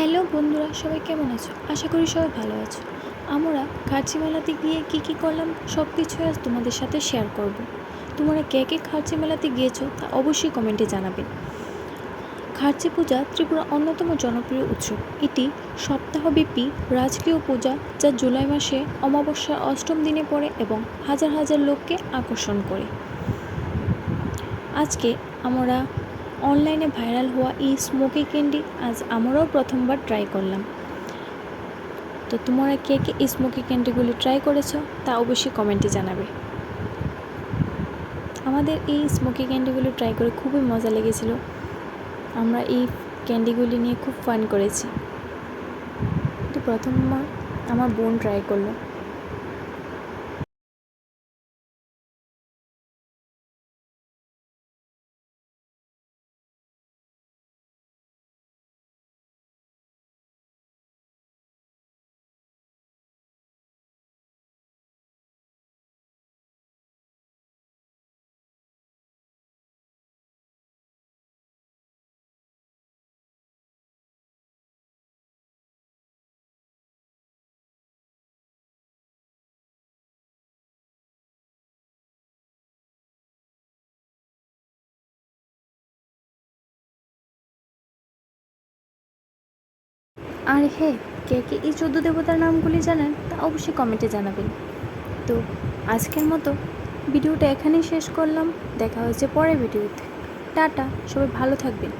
Hello বন্ধুরা, সবাই কেমন আছো? আশা করি সবাই ভালো আছো। আমরা খার্চি মেলাতে গিয়ে কী কী করলাম সব কিছু আজ তোমাদের সাথে শেয়ার করব। তোমরা কে কে খার্চি মেলাতে গিয়েছো তা অবশ্যই কমেন্টে জানাবে। খার্চি পূজা ত্রিপুরা অন্যতম জনপ্রিয় উৎসব। এটি সপ্তাহব্যাপী রাজকীয় পূজা যা জুলাই মাসে অমাবস্যার অষ্টম দিনে পড়ে এবং হাজার হাজার লোককে আকর্ষণ করে। আজকে আমরা অনলাইনে ভাইরাল হওয়া এই স্মোকি ক্যান্ডি আজ আমরাও প্রথমবার ট্রাই করলাম। তো তোমরা কে কে এই স্মোকি ক্যান্ডিগুলি ট্রাই করেছ তা অবশ্যই কমেন্টে জানাবে। আমাদের এই স্মোকি ক্যান্ডিগুলি ট্রাই করে খুবই মজা লেগেছিল। আমরা এই ক্যান্ডিগুলি নিয়ে খুব ফান করেছি। তো প্রথমবার আমার বোন ট্রাই করল। আর হ্যাঁ কে কে এই চোদ্দ দেবতার নামগুলি জানেন তা অবশ্যই কমেন্টে জানাবেন। তো আজকের মতো ভিডিওটা এখানেই শেষ করলাম। দেখা হয়েছে পরের ভিডিওতে। টাটা, সবাই ভালো থাকবেন।